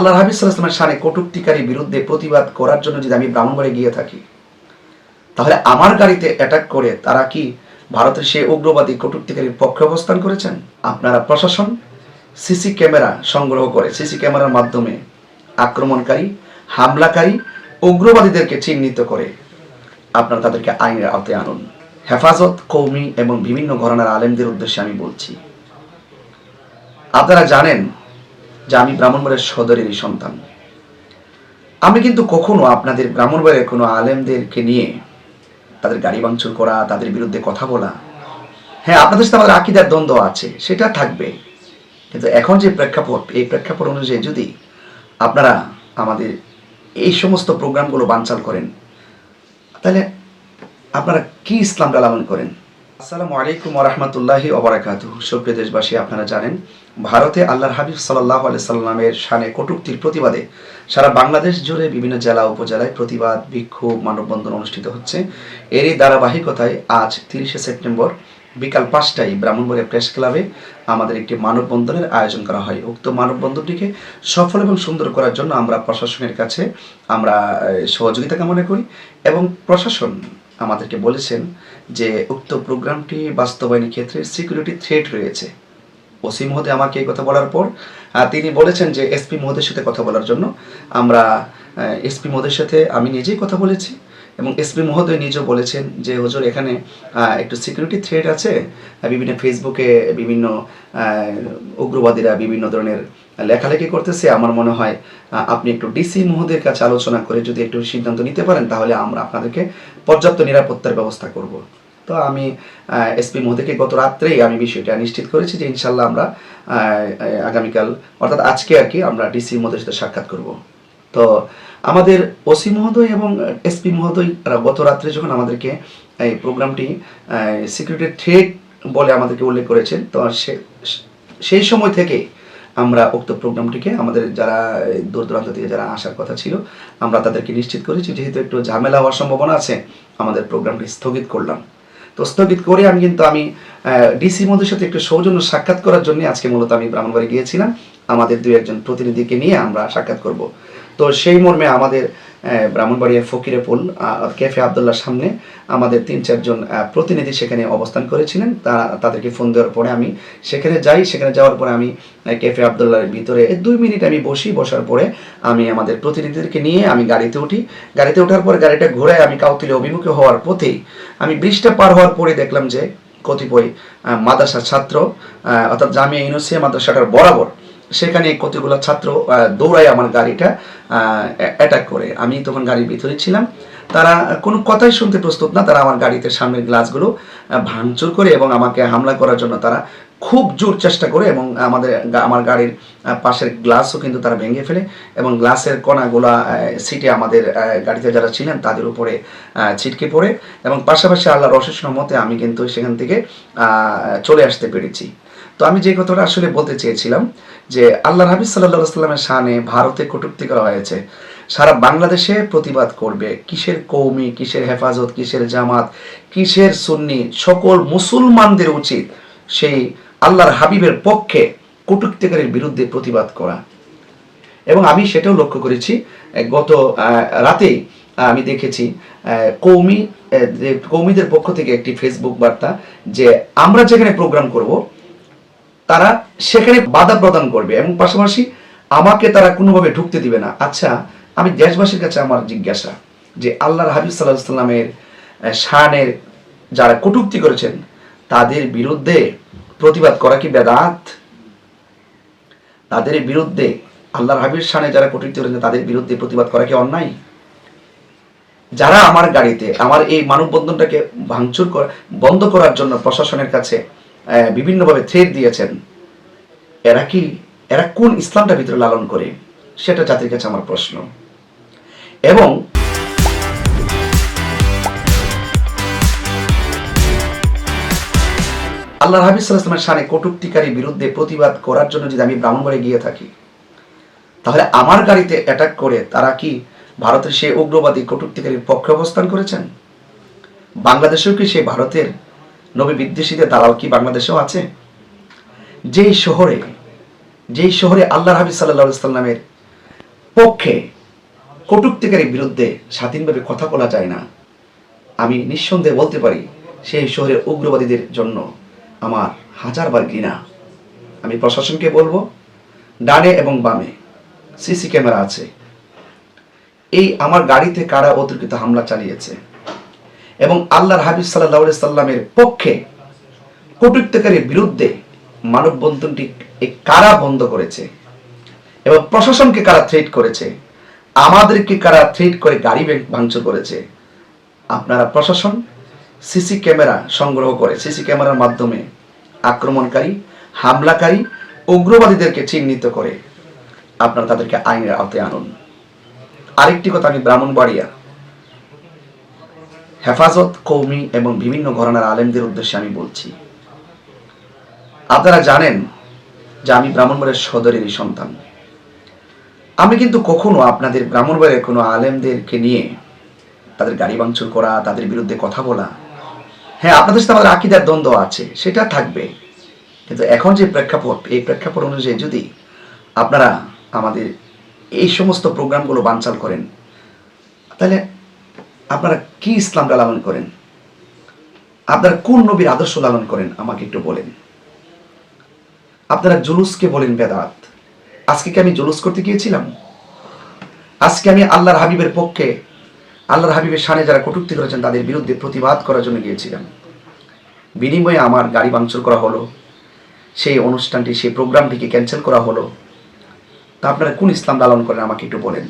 আল্লাহ হাবিজ সাল্লাহামের সানে কটুক্তিকারী বিরুদ্ধে প্রতিবাদ করার জন্য যদি আমি ব্রাহ্মণবাড়ি গিয়ে থাকি, তাহলে আমার গাড়িতে অ্যাটাক করে তারা কি ভারতের সেই উগ্রবাদী কটুক্তিকারীর পক্ষে অবস্থান করেছেন? আপনারা প্রশাসন, সিসি ক্যামেরা সংগ্রহ করে, সিসি ক্যামেরার মাধ্যমে আক্রমণকারী, হামলাকারী, উগ্রবাদীদেরকে চিহ্নিত করে আপনারা তাদেরকে আইনের আওতায় আনুন। হেফাজত, কৌমি এবং বিভিন্ন ঘরানার আলেমদের উদ্দেশ্যে আমি বলছি। আপনারা জানেন যে আমি ব্রাহ্মণবাড়ির সদরেরই সন্তান। আমি কিন্তু কখনো আপনাদের ব্রাহ্মণবাড়ির কোনো আলেমদেরকে নিয়ে তাদের গাড়ি ভাঙচুর করা, তাদের বিরুদ্ধে কথা বলা। হ্যাঁ আপনাদের সাথে আমাদের আকিদার দ্বন্দ্ব আছে, সেটা থাকবে। কিন্তু এখন যে প্রেক্ষাপট, এই প্রেক্ষাপট অনুযায়ী যদি আপনারা আমাদের এই সমস্ত প্রোগ্রামগুলো বানচাল করেন, তাহলে আপনারা কি ইসলাম লালন করেন? আসসালামু আলাইকুম রহমতুল্লাহি ওবরাকাতু সুপ্রিয় দেশবাসী, আপনারা জানেন, ভারতে আল্লাহর হাবিব সাল্লাহ সাল্লামের শানে কটুক্তির প্রতিবাদে সারা বাংলাদেশ জুড়ে বিভিন্ন জেলা, উপজেলায় প্রতিবাদ, বিক্ষোভ, মানববন্ধন অনুষ্ঠিত হচ্ছে। এরই ধারাবাহিকতায় আজ তিরিশে সেপ্টেম্বর বিকাল পাঁচটায় ব্রাহ্মণবাড়িয়া প্রেস ক্লাবে আমাদের একটি মানববন্ধনের আয়োজন করা হয়। উক্ত মানববন্ধনটিকে সফল এবং সুন্দর করার জন্য আমরা প্রশাসনের কাছে আমরা সহযোগিতা কামনা করি এবং প্রশাসন আমাদেরকে বলেছেন যে উক্ত প্রোগ্রামটি বাস্তবায়নের ক্ষেত্রে সিকিউরিটি থ্রেট রয়েছে। ওসি মহোদয় আমাকে এই কথা বলার পর তিনি বলেছেন যে এসপি মহোদয়ের সাথে কথা বলার জন্য আমরা এসপি মহোদয়ের সাথে আমি নিজেই কথা বলেছি এবং এসপি মহোদয় নিজেও বলেছেন যে, হজুর, এখানে একটু সিকিউরিটি থ্রেট আছে। বিভিন্ন ফেসবুকে বিভিন্ন উগ্রবাদীরা বিভিন্ন ধরনের লেখালেখি করতেছে। আমার মনে হয় আপনি একটু ডিসি মহোদয়ের কাছে আলোচনা করে যদি একটু সিদ্ধান্ত নিতে পারেন, তাহলে আমরা আপনাদেরকে পর্যাপ্ত নিরাপত্তার ব্যবস্থা করব। তো আমি এসপি মহোদয়কে গত রাত্রেই আমি বিষয়টা নিশ্চিত করেছি যে ইনশাল্লাহ আমরা আগামীকাল, অর্থাৎ আজকে আর কি আমরা ডিসি মহোদয়ের সাথে সাক্ষাৎ করব। তো আমাদের ওসি মহোদয় এবং এসপি মহোদয় গত রাত্রে যখন আমাদেরকে এই প্রোগ্রামটি সিকিউরিটি থ্রেট বলে আমাদেরকে উল্লেখ করেছেন, তো সে- সেই সময় থেকে আমরা উক্ত প্রোগ্রামটিকে আমাদের যারা দূর দূরান্ত থেকে যারা আসার কথা ছিল, আমরা তাদেরকে নিশ্চিত করেছি। যেহেতু একটু ঝামেলা হওয়ার সম্ভাবনা আছে, আমাদের প্রোগ্রামটি স্থগিত করলাম। তো স্থগিত করে আমি কিন্তু আমি ডিসি মধুর সাথে একটু সৌজন্য সাক্ষাৎ করার জন্য আজকে মূলত আমি ব্রাহ্মণবাড়ি গিয়েছিলাম। আমাদের দু একজন প্রতিনিধিকে নিয়ে আমরা সাক্ষাৎ করব। তো সেই মর্মে আমাদের ব্রাহ্মণবাড়িয়া ফকিরে পুল ক্যাফে আবদুল্লার সামনে আমাদের তিন চারজন প্রতিনিধি সেখানে অবস্থান করেছিলেন। তারা তাদেরকে ফোন দেওয়ার পরে আমি সেখানে যাই। সেখানে যাওয়ার পরে আমি ক্যাফে আবদুল্লার ভিতরে দুই মিনিট আমি বসি। বসার পরে আমি আমাদের প্রতিনিধিদেরকে নিয়ে আমি গাড়িতে উঠি। গাড়িতে ওঠার পর গাড়িটা ঘোরায় আমি কাউতিলে অভিমুখে হওয়ার পথেই আমি ব্রিজটা পার হওয়ার পরে দেখলাম যে কতিপয় মাদ্রাসার ছাত্র অর্থাৎ জামিয়া ইউনুসিয়া মাদ্রাসাটার বরাবর সেখানে কতগুলো ছাত্র দৌড়ায় আমার গাড়িটা অ্যাটাক করে। আমি তখন গাড়ির ভিতরে ছিলাম। তারা কোনো কথাই শুনতে প্রস্তুত না। তারা আমার গাড়িতে সামনের গ্লাসগুলো ভাঙচুর করে এবং আমাকে হামলা করার জন্য তারা খুব জোর চেষ্টা করে এবং আমাদের আমার গাড়ির পাশের গ্লাসও কিন্তু তারা ভেঙে ফেলে এবং গ্লাসের কণাগুলা সিটে আমাদের গাড়িতে যারা ছিলেন তাদের উপরে ছিটকে পড়ে এবং পাশাপাশি আল্লাহর অশেষ মতে আমি কিন্তু সেখান থেকে চলে আসতে পেরেছি। তো আমি যে কথাটা আসলে বলতে চেয়েছিলাম যে আল্লাহ হাবিব সাল্লাহ সাল্লামের শানে ভারতে কটূক্তি করা হয়েছে। সারা বাংলাদেশে প্রতিবাদ করবে কিসের কৌমি কিসের হেফাজত, কিসের জামাত, কিসের সুন্নি, সকল মুসলমানদের উচিত সেই আল্লাহর হাবিবের পক্ষে কটূক্তিকারীর বিরুদ্ধে প্রতিবাদ করা। এবং আমি সেটাও লক্ষ্য করেছি গত রাতেই আমি দেখেছি কৌমি কৌমিদের পক্ষ থেকে একটি ফেসবুক বার্তা যে আমরা যেখানে প্রোগ্রাম করব তারা সেখানে বাধা প্রদান করবে এবং পাশাপাশি আমাকে তারা কোনোভাবে ঢুকতে দিবে না। আচ্ছা আমি দেশবাসীর কাছে আমার জিজ্ঞাসা যে আল্লাহর হাবিব সাল্লাহ সাল্লামের শানের যারা কটূক্তি করেছেন, তাদের বিরুদ্ধে প্রতিবাদ করা কি বেদাত? তাদের বিরুদ্ধে, আল্লাহর হাবির শানে যারা কটূক্তি করেছেন, তাদের বিরুদ্ধে প্রতিবাদ করা কি অন্যায়? যারা আমার গাড়িতে, আমার এই মানববন্ধনটাকে ভাঙচুর বন্ধ করার জন্য প্রশাসনের কাছে বিভিন্নভাবে থ্রেট দিয়েছেন। এরা কি, এরা কোন ইসলামটা ভিতরে লালন করে? সেটা জাতির কাছে আমার প্রশ্ন। এবং আল্লাহ হাবিজ সাল্লামের শানে কটুক্তিকারী বিরুদ্ধে প্রতিবাদ করার জন্য যদি আমি ব্রাহ্মণবাড়ি গিয়ে থাকি, তাহলে আমার গাড়িতে অ্যাটাক করে তারা কি ভারতের সেই উগ্রবাদী কটুক্তিকারীর পক্ষে অবস্থান করেছেন? বাংলাদেশেও কি সেই ভারতের নবী বিদ্বেষীদের দালাল কি বাংলাদেশেও আছে? যেই শহরে যেই শহরে আল্লাহ হাবিজ সাল্লাহ সাল্লামের পক্ষে কটুক্তিকারীর বিরুদ্ধে স্বাধীনভাবে কথা বলা যায় না, আমি নিঃসন্দেহে বলতে পারি সেই শহরের উগ্রবাদীদের জন্য আমার হাজারবার ঘৃণা। আমি প্রশাসনকে বলব, ডানে এবং বামে সিসি ক্যামেরা আছে। এই আমার গাড়িতে কারা অতর্কিত হামলা চালিয়েছে? এবং আল্লাহর হাবিব সাল্লাহ সাল্লামের পক্ষে কটুক্তিকারীর বিরুদ্ধে মানববন্ধনটি কারা বন্ধ করেছে? এবং প্রশাসনকে কারা থ্রেট করেছে? আমাদেরকে কারা থ্রেট করে গাড়ি ভেঙ- ভাঙচুর করেছে? আপনারা প্রশাসন সিসি ক্যামেরা সংগ্রহ করে, সিসি ক্যামেরার মাধ্যমে আক্রমণকারী, হামলাকারী, উগ্রবাদীদেরকে চিহ্নিত করে আপনারা তাদেরকে আইনের আওতায় আনুন। আরেকটি কথা আমি ব্রাহ্মণবাড়িয়া হেফাজত কৌমি এবং বিভিন্ন ঘরানার আলেমদের উদ্দেশ্যে আমি বলছি। আপনারা জানেন যে আমি ব্রাহ্মণবাড়িয়ার সদরেরই সন্তান। আমি কিন্তু কখনো আপনাদের ব্রাহ্মণবাড়িয়ার কোনো আলেমদেরকে নিয়ে তাদের গাড়ি ভাঙচুর করা, তাদের বিরুদ্ধে কথা বলা। হ্যাঁ আপনাদের সাথে আমাদের আকিদার দ্বন্দ্ব আছে, সেটা থাকবে। কিন্তু এখন যে প্রেক্ষাপট, এই প্রেক্ষাপট অনুযায়ী যদি আপনারা আমাদের এই সমস্ত প্রোগ্রামগুলো বানচাল করেন, তাহলে আপনারা কি ইসলামটা লালন করেন? আপনারা কোন নবীর আদর্শ লালন করেন? আমাকে একটু বলেন। আপনারা জুলুসকে বলেন বেদাত। আজকে কি আমি জুলুস করতে গিয়েছিলাম? আজকে আমি আল্লাহর হাবিবের পক্ষে, আল্লাহর হাবিবের সানে যারা কটূক্তি করেছেন, তাদের বিরুদ্ধে প্রতিবাদ করার জন্য গিয়েছিলাম। বিনিময়ে আমার গাড়ি ভাঙচুর করা হলো, সেই অনুষ্ঠানটি, সেই প্রোগ্রামটিকে ক্যান্সেল করা হলো। তা আপনারা কোন ইসলাম লালন করেন? আমাকে একটু বলেন।